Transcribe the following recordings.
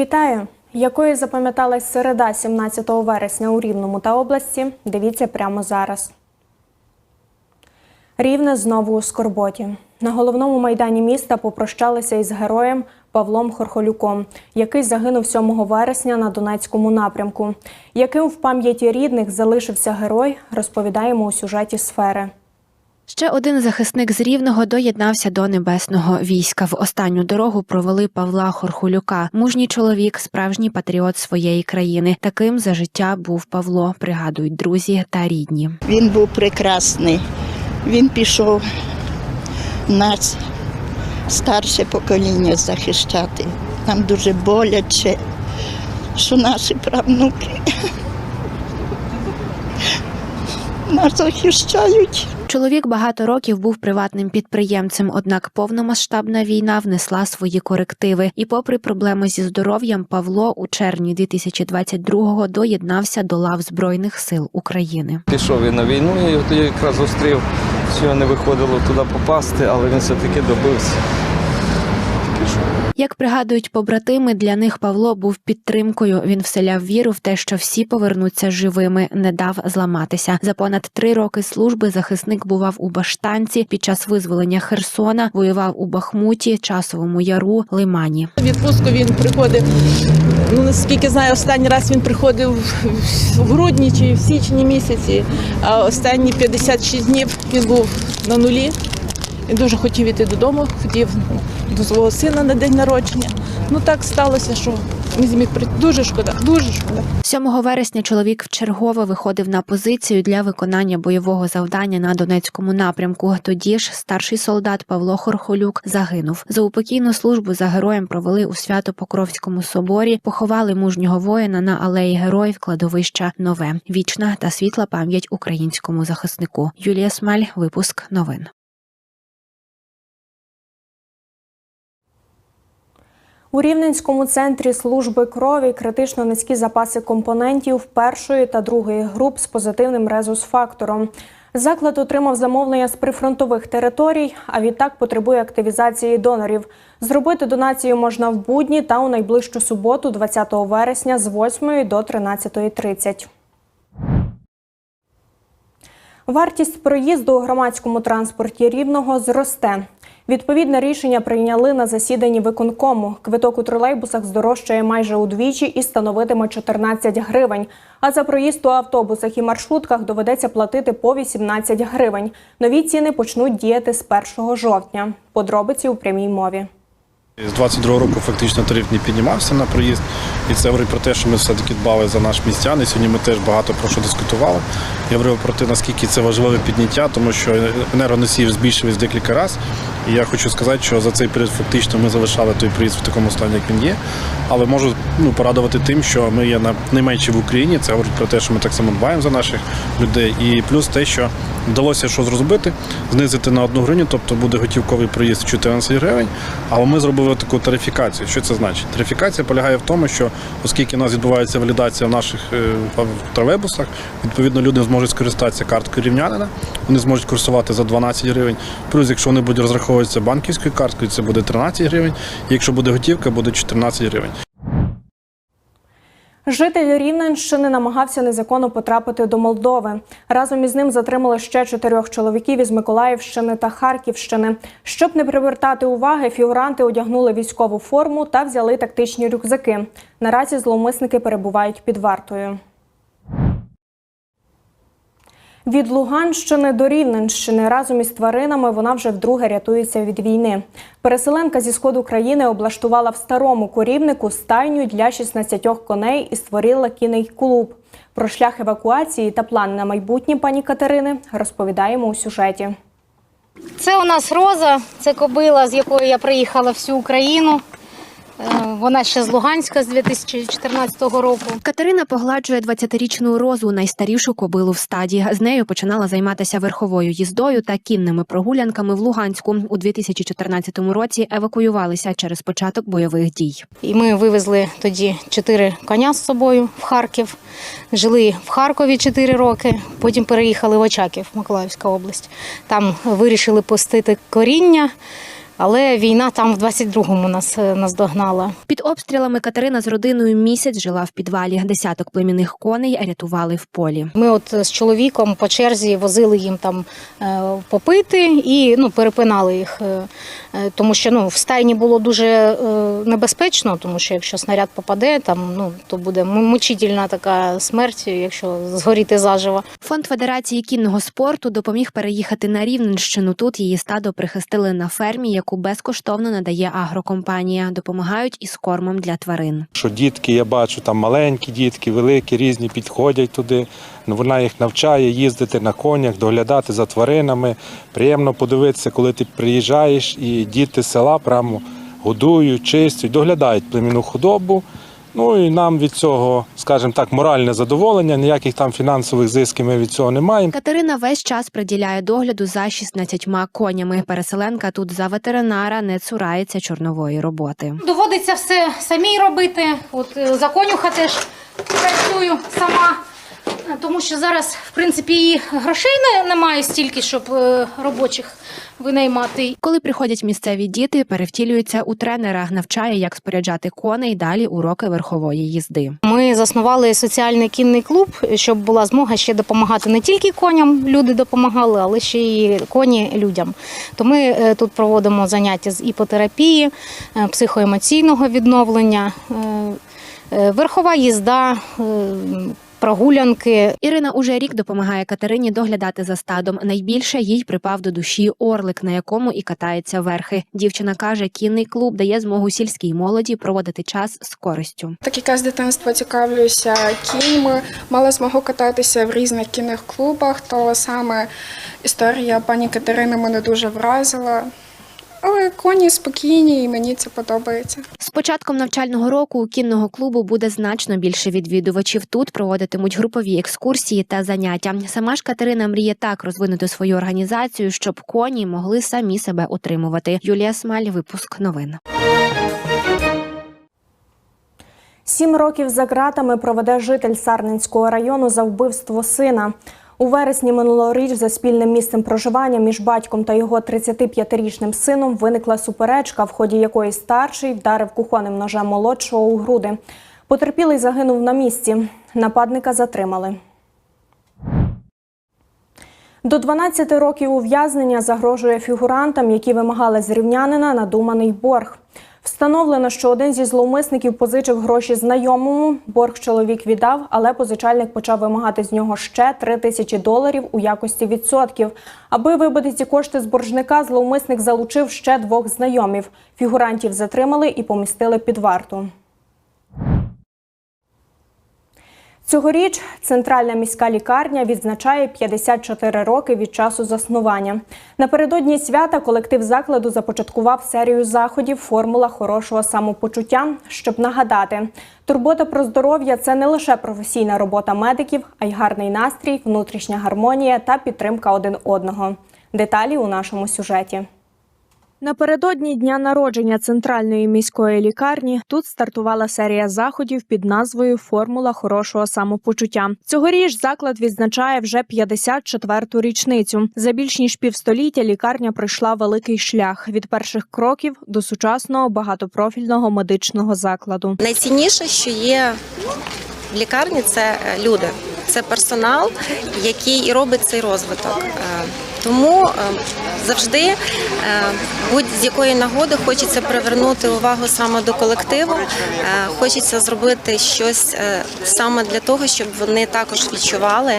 Вітаю! Якою запам'яталась середа 17 вересня у Рівному та області? Дивіться прямо зараз. Рівне знову у скорботі. На головному майдані міста попрощалися із героєм Павлом Хорхолюком, який загинув 7 вересня на Донецькому напрямку. Яким в пам'яті рідних залишився герой, розповідаємо у сюжеті сфери. Ще один захисник з Рівного доєднався до небесного війська. В останню дорогу провели Павла Хорхулюка. Мужній чоловік, справжній патріот своєї країни. Таким за життя був Павло. Пригадують друзі та рідні. Він був прекрасний. Він пішов нас, старше покоління, захищати. Нам дуже боляче, що наші правнуки нас захищають. Чоловік багато років був приватним підприємцем, однак повномасштабна війна внесла свої корективи. І, попри проблеми зі здоров'ям, Павло у червні 2022-го доєднався до лав Збройних сил України. Пішов він на війну я якраз зустрів, що не виходило туди попасти, але він все-таки добився. Як пригадують побратими, для них Павло був підтримкою. Він вселяв віру в те, що всі повернуться живими, не дав зламатися. За понад три роки служби захисник бував у Баштанці під час визволення Херсона, воював у Бахмуті, Часовому Яру, Лимані. Відпустку він приходив. Ну наскільки знаю, останній раз він приходив в грудні чи в січні місяці. А останні 56 днів він був на нулі. Він дуже хотів іти додому, хотів до свого сина на день народження. Ну так сталося, що не зміг прийти. Дуже шкода, дуже шкода. 7 вересня чоловік вчергово виходив на позицію для виконання бойового завдання на Донецькому напрямку. Тоді ж старший солдат Павло Хорхолюк загинув. За упокійну службу за героєм провели у Свято-Покровському соборі, поховали мужнього воїна на алеї героїв кладовища Нове. Вічна та світла пам'ять українському захиснику. Юлія Смаль, випуск новин. У Рівненському центрі служби крові критично низькі запаси компонентів першої та другої груп з позитивним резус-фактором. Заклад отримав замовлення з прифронтових територій, а відтак потребує активізації донорів. Зробити донацію можна в будні та у найближчу суботу, 20 вересня, з 8 до 13.30. Вартість проїзду у громадському транспорті рівного зросте. Відповідне рішення прийняли на засіданні виконкому. Квиток у тролейбусах здорожчає майже удвічі і становитиме 14 гривень. А за проїзд у автобусах і маршрутках доведеться платити по 18 гривень. Нові ціни почнуть діяти з 1 жовтня. Подробиці у прямій мові. З 22 року фактично тариф не піднімався на проїзд, і це говорить про те, що ми все-таки дбали за наш містян. І сьогодні ми теж багато про що дискутували. Я говорив про те, наскільки це важливе підняття, тому що енергоносії збільшились декілька разів. І я хочу сказати, що за цей період фактично ми залишали той проїзд в такому стані, як він є. Але можу ну, порадувати тим, що ми є на найменші в Україні. Це говорить про те, що ми так само дбаємо за наших людей. І плюс те, що вдалося що зробити, знизити на одну гривню, тобто буде готівковий проїзд 14 гривень. Але ми зробили таку тарифікацію. Що це значить? Тарифікація полягає в тому, що оскільки у нас відбувається валідація в наших е, тролейбусах, відповідно люди зможуть скористатися карткою рівнянина, вони зможуть курсувати за 12 гривень. Плюс, якщо вони будуть розраховуватися банківською карткою, це буде 13 гривень. І якщо буде готівка, буде 14 гривень. Житель Рівненщини намагався незаконно потрапити до Молдови. Разом із ним затримали ще чотирьох чоловіків із Миколаївщини та Харківщини. Щоб не привертати уваги, фігуранти одягнули військову форму та взяли тактичні рюкзаки. Наразі зловмисники перебувають під вартою. Від Луганщини до Рівненщини разом із тваринами вона вже вдруге рятується від війни. Переселенка зі сходу країни облаштувала в старому корівнику стайню для 16 коней і створила кінний клуб. Про шлях евакуації та план на майбутнє пані Катерини розповідаємо у сюжеті. Це у нас Роза, це кобила, з якою я приїхала всю Україну. Е, Вона ще з Луганська з 2014 року. Катерина погладжує 20-річну розу, найстарішу кобилу в стаді. З нею починала займатися верховою їздою та кінними прогулянками в Луганську. У 2014 році евакуювалися через початок бойових дій. І ми вивезли тоді чотири коня з собою в Харків. Жили в Харкові 4 роки, потім переїхали в Очаків, Миколаївська область. Там вирішили пустити коріння. Але війна там в 22-му нас е, наздогнала. Під обстрілами Катерина з родиною місяць жила в підвалі. Десяток племінних коней рятували в полі. Ми от з чоловіком по черзі возили їм там е, попити і ну, перепинали їх, е, тому що ну, в стайні було дуже небезпечно, тому що якщо снаряд попаде, там, ну, то буде мучительна така смерть, якщо згоріти заживо. Фонд Федерації кінного спорту допоміг переїхати на Рівненщину. Тут її стадо прихистили на фермі, яку безкоштовно надає агрокомпанія. Допомагають із кормом для тварин. що дітки, я бачу, там маленькі дітки, великі, різні підходять туди. Ну, Вона їх навчає їздити на конях, доглядати за тваринами. Приємно подивитися, коли ти приїжджаєш, і діти села прямо годують, чистять, доглядають племінну худобу. Ну і нам від цього, скажімо так, моральне задоволення, ніяких там фінансових зисків ми від цього не маємо. Катерина весь час приділяє догляду за 16 конями. Переселенка тут за ветеринара не цурається чорнової роботи. Доводиться все самій робити. От е, за конюха теж працюю сама. Тому що зараз, в принципі, і грошей немає стільки, щоб е, робочих винаймати. Коли приходять місцеві діти, перевтілюється у тренера, навчає, як споряджати коней. Далі уроки верхової їзди. Ми заснували соціальний кінний клуб, щоб була змога ще допомагати не тільки коням, люди допомагали, але ще й коні людям. То ми е, тут проводимо заняття з іпотерапії, е, психоемоційного відновлення, верхова їзда. Прогулянки Ірина уже рік допомагає Катерині доглядати за стадом. Найбільше їй припав до душі орлик, на якому і катається верхи. Дівчина каже, кінний клуб дає змогу сільській молоді проводити час з користю. Так як я з дитинства цікавлюся кіньми, мала змогу кататися в різних кінних клубах, то саме історія пані Катерини мене дуже вразила. Але коні спокійні і мені це подобається. Початком навчального року у кінного клубу буде значно більше відвідувачів. Тут проводитимуть групові екскурсії та заняття. Сама ж Катерина мріє так розвинути свою організацію, щоб коні могли самі себе утримувати. Юлія Смаль, випуск новин. Сім років за ґратами проведе житель Сарненського району за вбивство сина. У вересні минулоріч за спільним місцем проживання між батьком та його 35-річним сином виникла суперечка, в ході якої старший вдарив кухонним ножем молодшого у груди. Потерпілий загинув на місці. Нападника затримали. До 12 років ув'язнення загрожує фігурантам, які вимагали з рівнянина надуманий борг. Встановлено, що один зі зловмисників позичив гроші знайомому. Борг чоловік віддав, але позичальник почав вимагати з нього ще 3 тисячі доларів у якості відсотків. Аби вибити ці кошти з боржника, зловмисник залучив ще двох знайомів. Фігурантів затримали і помістили під варту. Цьогоріч центральна міська лікарня відзначає 54 роки від часу заснування. Напередодні свята колектив закладу започаткував серію заходів Формула хорошого самопочуття, щоб нагадати, турбота про здоров'я це не лише професійна робота медиків, а й гарний настрій, внутрішня гармонія та підтримка один одного. Деталі у нашому сюжеті. Напередодні дня народження центральної міської лікарні тут стартувала серія заходів під назвою Формула хорошого самопочуття. Цьогоріч заклад відзначає вже 54-ту річницю. За більш ніж півстоліття лікарня пройшла великий шлях від перших кроків до сучасного багатопрофільного медичного закладу. Найцінніше, що є в лікарні, це е, люди, це персонал, який і робить цей розвиток. Тому е, завжди е, будь-з якої нагоди хочеться привернути увагу саме до колективу. е, Хочеться зробити щось саме для того, щоб вони також відчували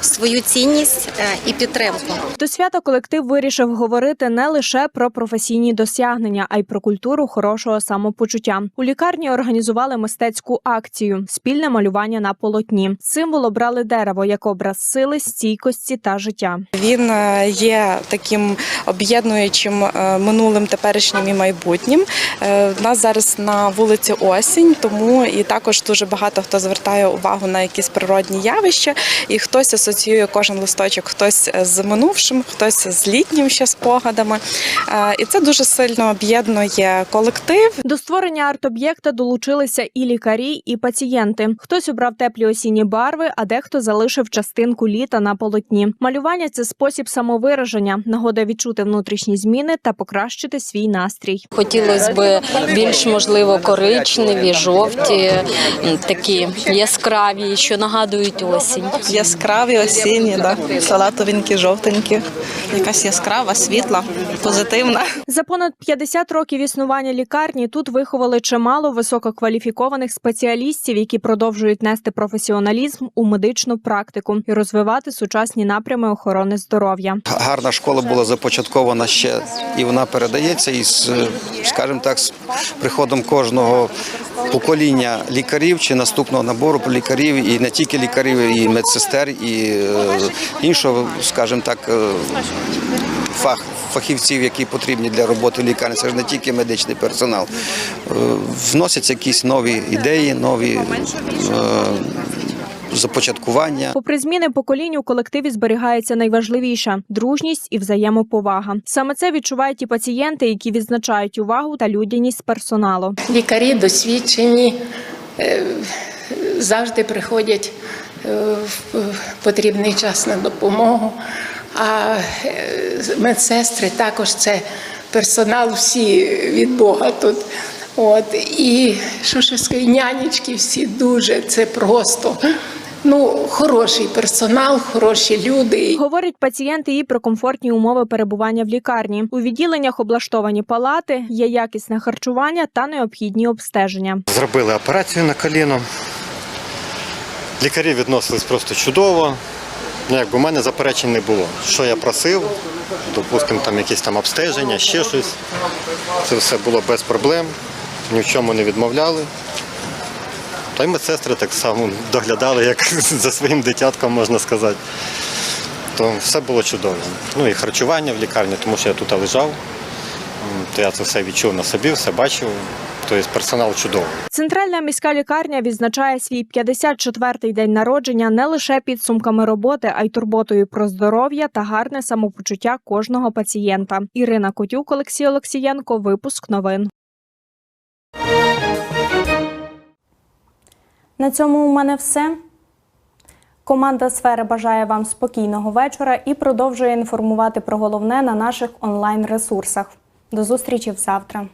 свою цінність е, і підтримку. До свята колектив вирішив говорити не лише про професійні досягнення, а й про культуру хорошого самопочуття. У лікарні організували мистецьку акцію спільне малювання на полотні. Символ обрали дерево як образ сили, стійкості та життя. Він е, є таким об'єднуючим е, минулим, теперішнім і майбутнім. У нас зараз на вулиці осінь, тому і також дуже багато хто звертає увагу на якісь природні явища, і хтось асоціює кожен листочок хтось з минувшим, хтось з літнім ще спогадами. Е, І це дуже сильно об'єднує колектив. До створення арт-об'єкта долучилися і лікарі, і пацієнти. Хтось обрав теплі осінні барви, а дехто залишив частинку літа на полотні. Малювання це спосіб самовираження, нагода відчути внутрішні зміни та покращити свій настрій. Хотілося б більш можливо коричневі, жовті, такі яскраві, що нагадують осінь. Яскраві осінні, да. салатовенькі, жовтенькі. Якась яскрава, світла, позитивна. За понад 50 років існування лікарні тут виховали чимало висококваліфікованих спеціалістів, які продовжують нести професіоналізм у медичну практику і розвивати сучасні напрями охорони здоров'я. Гарна школа була започаткована ще, і вона передається із, скажімо так, з приходом кожного покоління лікарів чи наступного набору лікарів, і не тільки лікарів, і медсестер, і е, іншого, скажімо так, е, фах. Фахівців, які потрібні для роботи в лікарні, це ж не тільки медичний персонал. Е, Вносяться якісь нові ідеї, нові започаткування. Попри зміни поколінь у колективі зберігається найважливіше дружність і взаємоповага. Саме це відчувають і пацієнти, які відзначають увагу та людяність персоналу. Лікарі досвідчені е, завжди приходять е, в потрібний час на допомогу. А е, медсестри також це персонал всі від Бога тут. От і ще нянечки всі дуже це просто. Ну, хороший персонал, хороші люди. Говорять пацієнти і про комфортні умови перебування в лікарні. У відділеннях облаштовані палати, є якісне харчування та необхідні обстеження. Зробили операцію на коліно. Лікарі відносились просто чудово. Ну, якби в мене заперечень не було. Що я просив, допустимо, там якісь там обстеження, ще щось. Це все було без проблем, ні в чому не відмовляли. Та й медсестри так само доглядали, як за своїм дитятком, можна сказати. То все було чудово. Ну і харчування в лікарні, тому що я тут лежав, то я це все відчув на собі, все бачив. Тобто персонал чудовий. Центральна міська лікарня відзначає свій 54-й день народження не лише підсумками роботи, а й турботою про здоров'я та гарне самопочуття кожного пацієнта. Ірина Котюк, Олексій Олексієнко. Випуск новин. На цьому у мене все. Команда сфери бажає вам спокійного вечора і продовжує інформувати про головне на наших онлайн ресурсах. До зустрічі завтра.